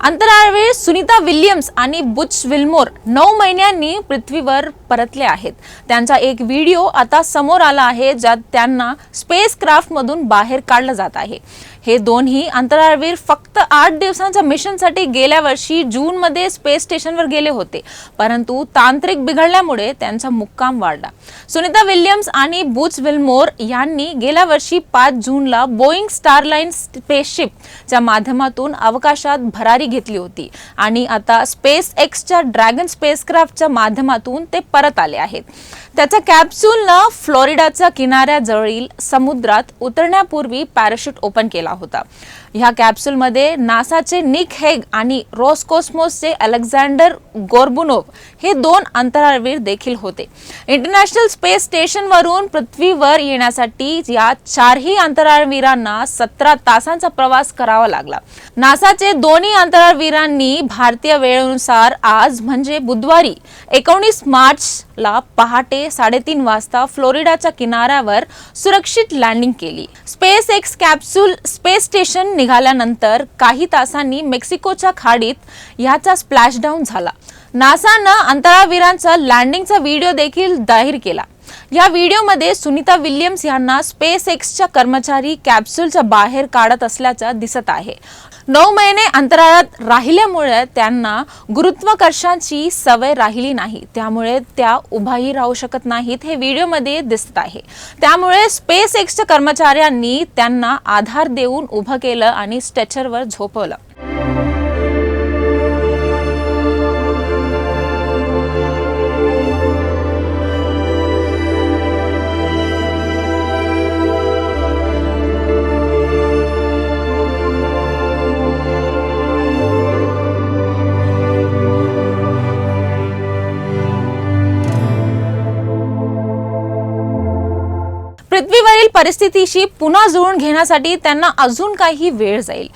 अंतराळवीर Sunita Williams आणि Butch Wilmore नऊ महिन्यांनी पृथ्वीवर परतले आहेत. त्यांचा एक व्हिडिओ आता समोर आला आहे ज्यात त्यांना स्पेस क्राफ्टमधून बाहेर काढलं जात आहे. हे दोन्ही अंतराळवीर फक्त आठ दिवसांच्या मिशनसाठी गेल्या वर्षी जूनमध्ये स्पेस स्टेशनवर गेले होते. परंतु तांत्रिक बिघडल्यामुळे त्यांचा मुक्काम वाढला. सुनीता विल्यम्स आणि बुच विल्मोर यांनी गेल्या वर्षी पाच जूनला बोईंग स्टारलाईन स्पेसशिपच्या माध्यमातून अवकाशात भरारी घेतली होती आणि आता स्पेस एक्सच्या ड्रॅगन स्पेसक्राफ्टच्या माध्यमातून ते परत आले आहेत. त्याच्या कॅप्सूलनं फ्लोरिडाच्या किनाऱ्याजवळील समुद्रात उतरण्यापूर्वी पॅराशूट ओपन केला होता. ह्या कॅप्सूलमध्ये नासाचे निक हेग आणि रॉसकॉस्मोसचे अलेक्झांडर गोर्बुनोव हे दोन अंतराळवीर देखील होते. इंटरनॅशनल स्पेस स्टेशनवरून पृथ्वीवर येण्यासाठी या चारही अंतराळवीरांना सतरा तासांचा प्रवास करावा लागला. नासाचे दोन्ही अंतराळवीरांनी भारतीय वेळेनुसार आज म्हणजे बुधवारी एकोणीस मार्चला पहाटे साडेतीन वाजता फ्लोरिडाच्या किनाऱ्यावर सुरक्षित लँडिंग केली. Space x capsule space station निघाल्यानंतर काही तासांनी मेक्सिकोच्या खाडीत ह्याचा स्प्लॅशडाऊन झाला. नासानं अंतरावीरांचा लँडिंगचा व्हिडिओ देखील जाहीर केला. या व्हिडिओमध्ये सुनीता विल्यम्स यांना स्पेस एक्सच्या कर्मचारी कॅप्सूलच्या बाहेर काढत असल्याचं दिसत आहे. नऊ महिने अंतराळात राहिल्यामुळे त्यांना गुरुत्वाकर्षांची सवय राहिली नाही. त्यामुळे त्या उभाही राहू शकत नाहीत हे व्हिडिओमध्ये दिसत आहे. त्यामुळे स्पेस एक्सच्या कर्मचाऱ्यांनी त्यांना आधार देऊन उभं केलं आणि स्ट्रेचरवर झोपवलं. पृथ्वीवरील परिस्थितीशी पुन्हा जुळून घेण्यासाठी त्यांना अजून काही वेळ जाईल.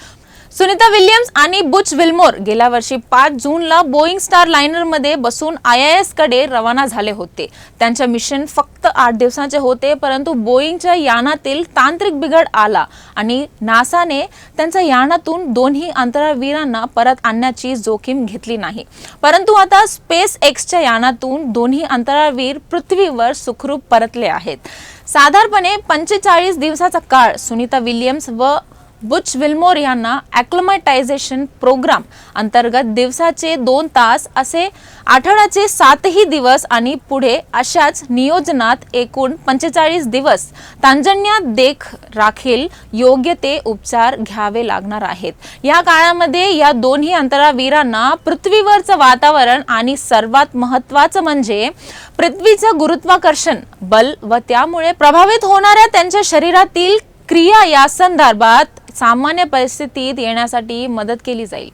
सुनीता विल्यम्स आणि बुच विल्मोर गेल्या वर्षी पाच जूनला बोईंग स्टार लायनरमध्ये बसून आय आय एसकडे रवाना झाले होते. त्यांचे मिशन फक्त आठ दिवसांचे होते परंतु बोईंगच्या यानातील तांत्रिक बिघड आला आणि नासाने त्यांच्या यानातून दोन्ही अंतराळवीरांना परत आणण्याची जोखीम घेतली नाही. परंतु आता स्पेस एक्सच्या यानातून दोन्ही अंतराळवीर पृथ्वीवर सुखरूप परतले आहेत. साधारणपणे पंचेचाळीस दिवसाचा काळ सुनीता विल्यम्स व बुच विल्मोर यांना ॲक्लमटायझेशन प्रोग्राम अंतर्गत दिवसाचे दोन तास असे आठवड्याचे सातही दिवस आणि पुढे अशाच नियोजनात एकूण पंचेचाळीस दिवस तांजन्या देख राखील योग्य ते उपचार घ्यावे लागणार आहेत. या काळामध्ये या दोन्ही अंतरावीरांना पृथ्वीवरचं वातावरण आणि सर्वात महत्त्वाचं म्हणजे पृथ्वीचं गुरुत्वाकर्षण बल व त्यामुळे प्रभावित होणाऱ्या त्यांच्या शरीरातील क्रिया या संदर्भात सामान्य परिस्थितीत येण्यासाठी मदत केली जाईल.